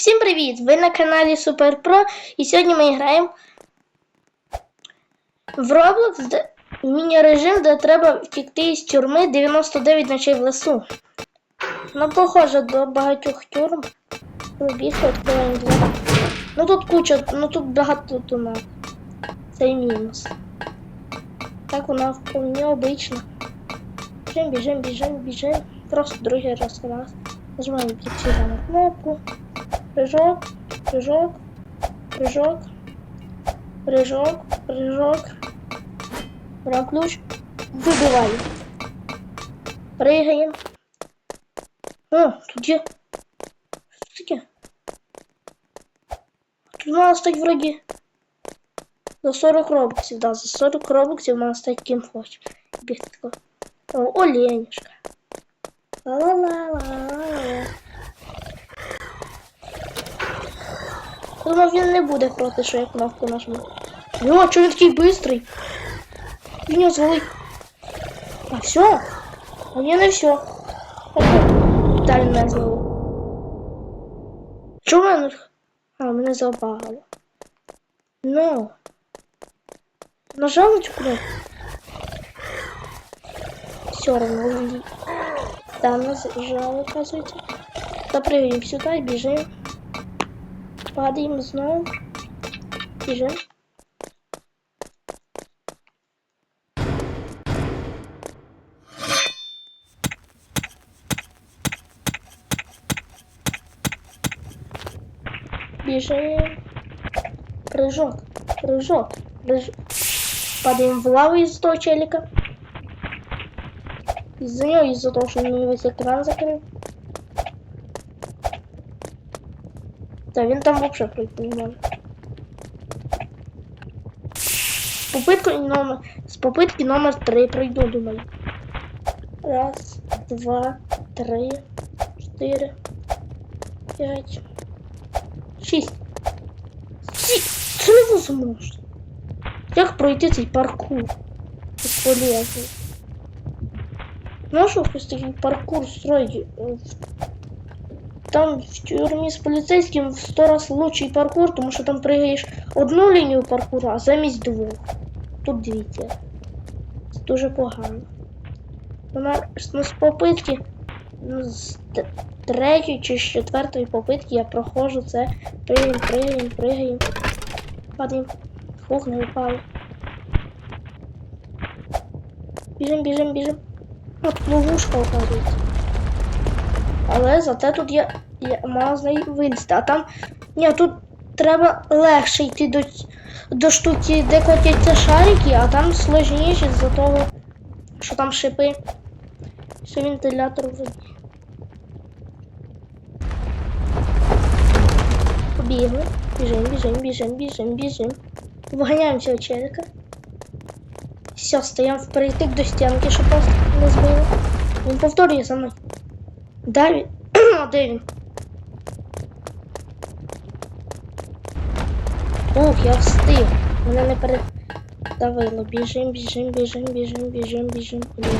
Всім привіт! Ви на каналі Супер Про і сьогодні ми граємо в Roblox міні-режим, де треба втікти із тюрми 99 ночей в лесу. Ну, похоже до багатьох тюрм. Пробігти, відкриваємо двері. Ну тут куча, ну тут багато тунок. Це і мінус. Так вона вполне обична. Біжим, біжим, біжим, біжим. Просто другий раз раз. Нажимаємо на кнопку. Прыжок, прыжок, прыжок, прыжок, прыжок. Берем ключ. Выбиваем. Прыгаем. О, тут є. Що таке? Тут мало стать вроді. За 40 робоксів, да, за 40 робоксів мало стать ким хочеш. Бігти тако. О, оленюшка. Ла-ла-ла-ла-ла. Думав, він не буде проти, що я кнопку нажму. Йо, чого він такий бистрий? Він звалив. А все? А я не все. Далі мене знову. Чого мене? А, мене забагало. Ну. Нажав на цю кнопку. Все равно. Да, нажал, оказывается. Запрыгиваем сюда и бежим. Падаем снова. Бежим. Бежим. Прыжок. Прыжок. Прыжок. Падаем в лаву из того челика. Из-за него, из-за того, что у него экран закрыл. Да, він там вообще пройти не може. З попиткою номер... З попитки номер 3 пройду, думаю. Раз, два, три, чотири, п'ять, шість. Це невозможно. Як пройти цей паркур? Безполезно. Знаєш, хтось такий паркур строїть е, там в тюрмі з поліцейським в сто раз лучший паркур, тому що там пригаєш одну лінію паркура, а замість двох. Тут дивіться. Це дуже погано. Вона ну, з попитки, ну, з третьої чи з четвертої попитки я проходжу це. Пригаємо, пригаємо, пригаємо. Падаємо. Фух, не впали. Біжим, біжим, біжим. От ловушка оказується. Але зате тут є, є неї вилізти. А там. Ні, тут треба легше йти до, до штуки, де котяться шарики, а там сложніше з-за того, що там шипи. Що вентилятор вроді. Побігли. Біжим, біжим, біжим, біжим, біжим. Виганяємо цього челика. Все, стоїмо впритик до стінки, щоб просто не збили. Він повторює за мною. Де він? Де він? Ух, я встиг. Мене не передавило. Біжим, біжим, біжим, біжим, біжим, біжим. Блін.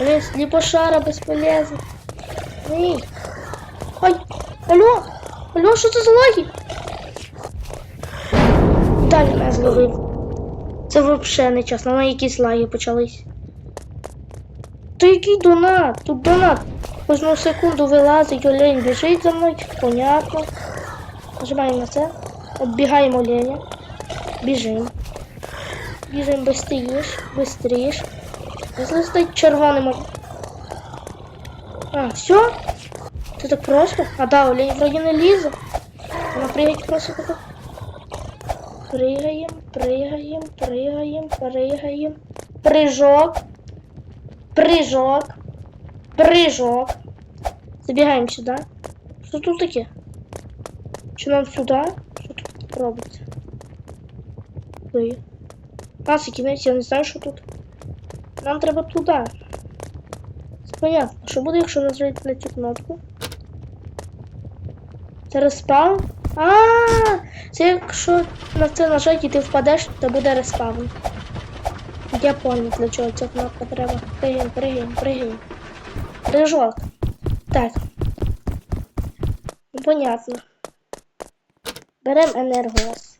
Блін, сліпошара безполезно. Ні. Ай, алло! Алло, що це за лаги? Далі мене зловив. Це взагалі не чесно, на якісь лаги почались. Та який донат? Тут донат. Кожну секунду вилазить олень, біжить за мною. Понятно. Нажимаємо на це. Оббігаємо оленя. Біжимо. Біжимо быстріш, быстріш. Якщо стать червоним. оль- А, все? Це так просто? А да, олень вроді не лізе. Вона пригать просто тако. Пригаємо, пригаємо, пригаємо, пригаємо. Прыжок. Прыжок. Прыжок. Забігаємо сюди. Що тут таке? Чи нам сюди? Що тут робиться? Ой. А, це кінець, я не знаю, що тут. Нам треба туди. Це понятно. Що буде, якщо нажати на цю кнопку? Це респаун? А, це якщо на це нажати і ти впадеш, то буде респаун. Я понял, для чого ця кнопка треба. Пригаємо, пригаємо, пригаємо. Прыжок. Так. Понятно. Беремо енергогаз.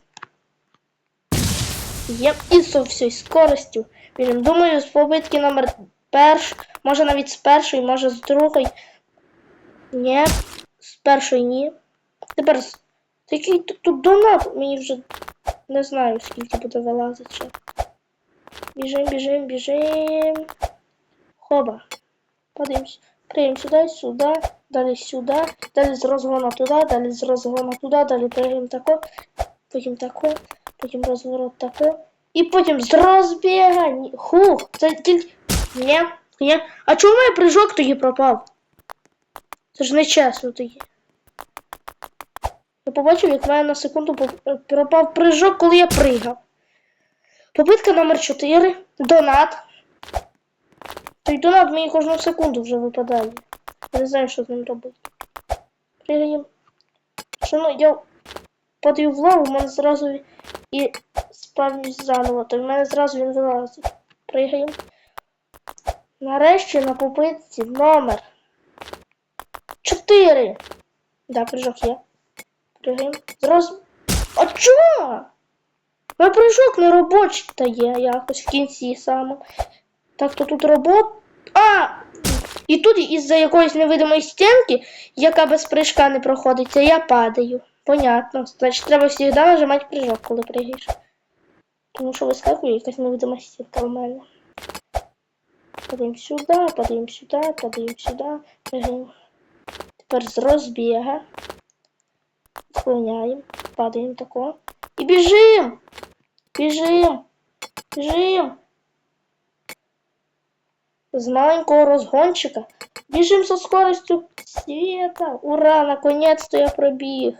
Є і з всією скоростю. Біжимо. Думаю, з побитки номер перш, може навіть з першої, може з другої. Ні, з першої ні. Тепер з- такий тут, тут донат, мені вже не знаю, скільки буде вилазити. Біжим, біжим, біжим. Хоба. Подивимось. Приїм сюди, сюди, далі сюди, далі з розгону туди, далі з розгону туди, далі приїм тако, потім тако, потім розворот тако. І потім з розбіга. Хух, це тільки. Ні. А чому мій прыжок тоді пропав? Це ж нечесно тоді. Я побачив, як мене на секунду поп- пропав прыжок, коли я пригав. Попитка номер 4. Донат. Донат мені кожну секунду вже випадає. Я не знаю, що з ним робити. Пригаємо. Що ну, я падаю в лаву, в мене зразу і спавнюсь заново, то в мене зразу він вилазить. Пригаємо. Нарешті на попитці номер 4. Да, прыжок є. Пригаємо. Зразу. А чого? На прыжок не робочий та є якось в кінці саме. Так, то тут робот. А! І тут із-за якоїсь невидимої стінки, яка без прыжка не проходиться, я падаю. Понятно. Значить, треба завжди нажимати прыжок, коли пригаєш. Тому що вискакує якась невидима стінка в мене. Падаємо сюди, падаємо сюди, падаємо сюди, пригаємо. Тепер з розбіга. Склоняємо, падаємо тако. І біжим! Біжим! Біжим! З маленького розгончика. Біжим со скоростю света. Ура! Наконец-то я пробіг.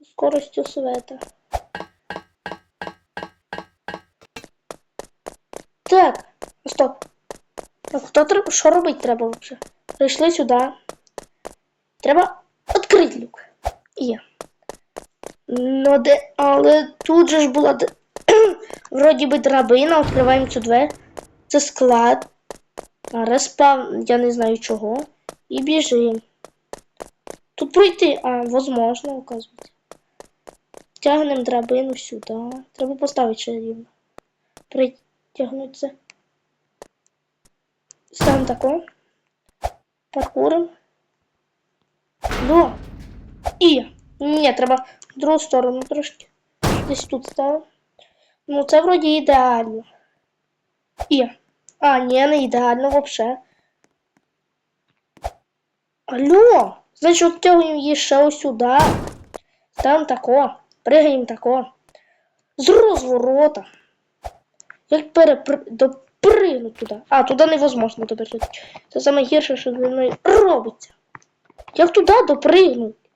З скоростю света. Так, стоп. Так, хто треба? Що робити треба взагалі? Прийшли сюди. Треба відкрити люк. Є. Ну де, але тут же ж була вроді би драбина, відкриваємо цю двері. Це склад. А я не знаю чого. І біжимо. Тут пройти, а, возможно, оказується. Тягнемо драбину сюди. Треба поставити ще рівно. Притягнути це. Ставимо тако. Паркурим. До. І. Ні, треба в другу сторону трошки. Десь тут ставимо. Ну, це вроді ідеально. І. А, ні, не ідеально вообще. Алло! Значить, відтягуємо її ще ось сюди. Ставимо тако. Пригаємо тако. З розворота. Як перепри... допригнути туди. А, туди невозможно добежати. Це саме гірше, що зі мною робиться. Як туди допригнути?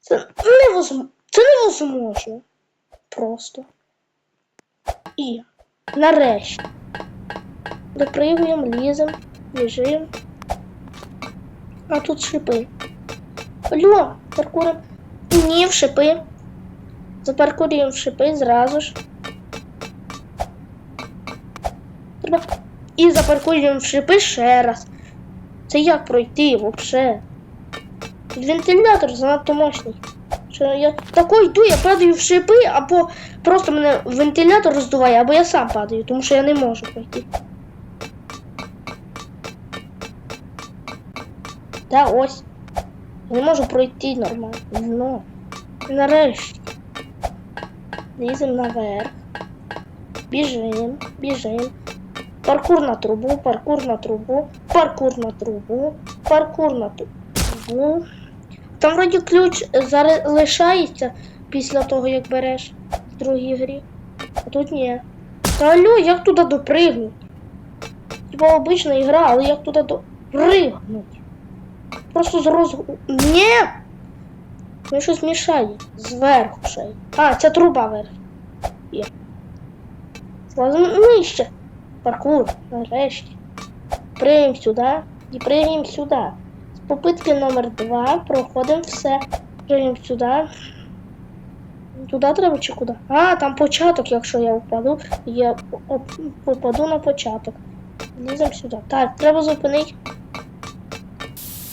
Це невозможно. Це невозможно. Просто. І нарешті. Допригуємо, ліземо, біжимо. А тут шипи. Алло, паркурим. Ні, в шипи. Запаркурюємо в шипи зразу ж. Треба. І запаркуємо в шипи ще раз. Це як пройти взагалі? Вентилятор занадто мощний. Що я тако йду, я падаю в шипи, або просто мене вентилятор роздуває, або я сам падаю, тому що я не можу пройти. Та ось. Я не можу пройти нормально. Ну. Нарешті. Ліземо наверх. Біжим, біжим. Паркур на трубу, паркур на трубу, паркур на трубу, паркур на трубу. Там вроді ключ залишається після того, як береш в другій грі. А тут ні. Та алло, як туди допригнуть? Типа обична ігра, але як туди допригнуть? Просто з розгу. Ні! Мені щось мішає. Зверху ще. А, це труба верх. Є. Злазимо нижче. Паркур, нарешті. Пригаємо сюди і пригаємо сюди. Попитки номер 2 проходимо все. Пригаємо сюди. Туди треба чи куди? А, там початок, якщо я впаду, я попаду на початок. Ліземо сюди. Так, треба зупинити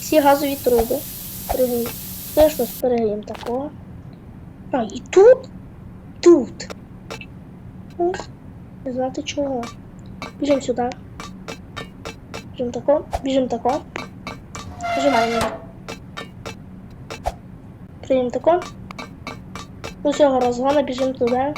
всі газові труби. Пригнім. Теж ось перегрім такого. А, і тут? Тут. Ось. Не знати чого. Біжимо сюди. Біжимо тако. Біжимо тако. Нажимаємо. Приймемо тако. До цього розгону біжимо туди.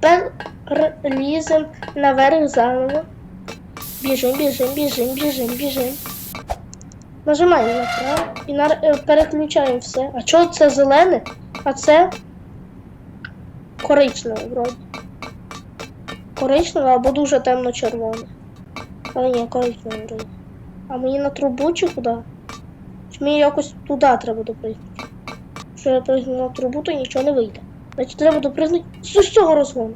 Тепер ліземо наверх заново. Біжим, біжим, біжим, біжим, біжим. Нажимаємо направо і на... е, переключаємо все. А чого це зелене? А це коричневе вроді. Коричневе або дуже темно-червоне. Але ні, коричневе вроді. А мені на трубу чи куди? Чи мені якось туди треба допригнути? Якщо я пригну на трубу, то нічого не вийде. Значить треба допригнути з усього розгону.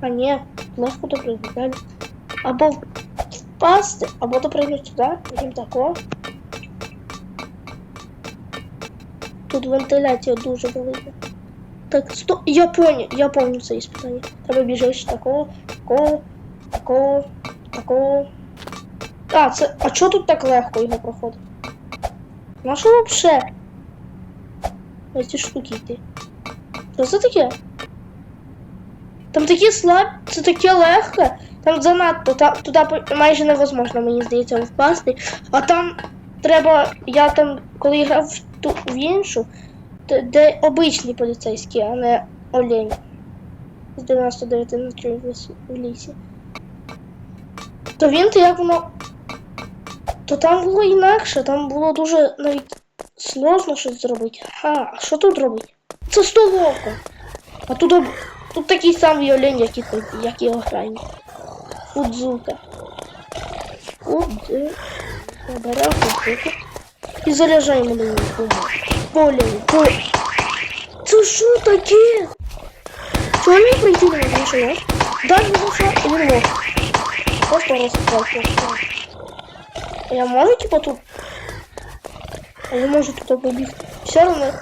А ні, легко допригнути далі. Або впасти, або допригнути сюди, потім тако. Тут вентиляція дуже велика. Так, сто... Я понял, я понял це іспитання. Треба біжиш такого, такого, такого, такого. А, це. А чого тут так легко його проходить? На вообще? Ось ці штуки йти. Що це таке? Там такі слаб, це таке легке. Там занадто, та, туди майже невозможно, мені здається, впасти. А там треба. Я там, коли грав ту, в іншу, де, обичні поліцейські, а не олені. З 99 ночей в, лісі- То він то як воно. То там було інакше, там було дуже навіть сложно щось зробити. А, а що тут робити? Це столовка. А тут, об- тут такий самий олень, як і, той- як і охранник. Фудзука. Беремо фудзуку. І заряджаємо на нього. Поле, поле. Це що таке? Чого не прийти на нього не Дай йому що, і він мог. Просто розпав. А я можу типа тут? А я можу тут побігти. Все равно.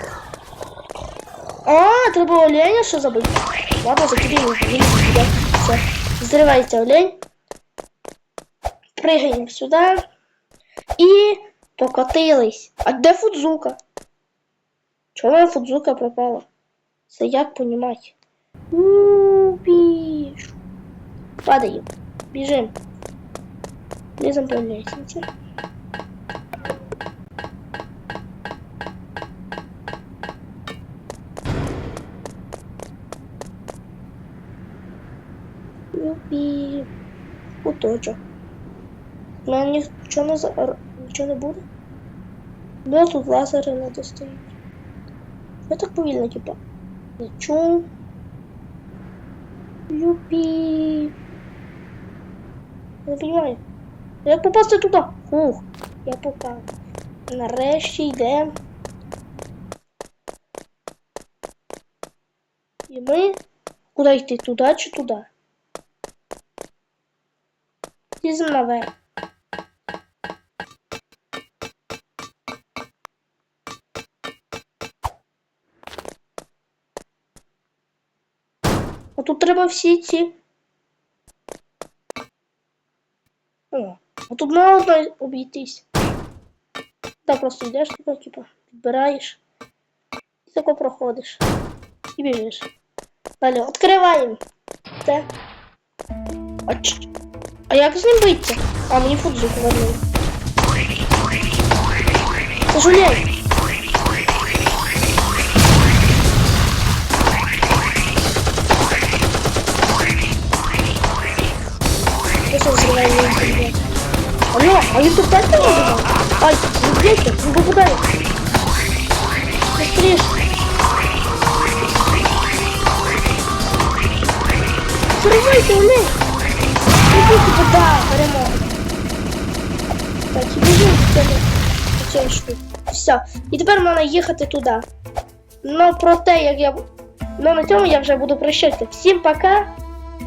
А, треба оленя ще забити. Ладно, закидаємо він сюди. Все. Взривається олень. Пригаємо сюди. І покотились. А де Фудзука? Моя Фудзука пропала? Це як понімати? Убіж. Падаємо. Біжим. Лізем по лестниці. Юпі. Куточок. Мене нічого не за... нічого не буде. Ну, тут лазери не достають. Я так повільно, типа. Лечу. Юпі. Не розумію. Як попасти туди? Фух, я попав. Нарешті йдемо. І ми. Куди йти? Туди чи туди? Ліземо наверх. А тут треба всі ці. О, а тут можна обійтись. Так просто йдеш туди, типа, підбираєш. І тако проходиш. І біжиш. Далі відкриваємо. Це. А, ч... а як з ним битися? А мені фудзу повернули. Це ж олень. Я что, взрываю ленту, Алло, а він тут так не вибивав? Ай, не б'ється, не попадає. Быстрее. Взрывайте, олень! Іди типу, да, перемога. Так, і біжимо до цього, до цієї штуки. Все. І тепер можна їхати туди. Ну, про те, як я... Ну, на цьому я вже буду прощатися. Всім пока!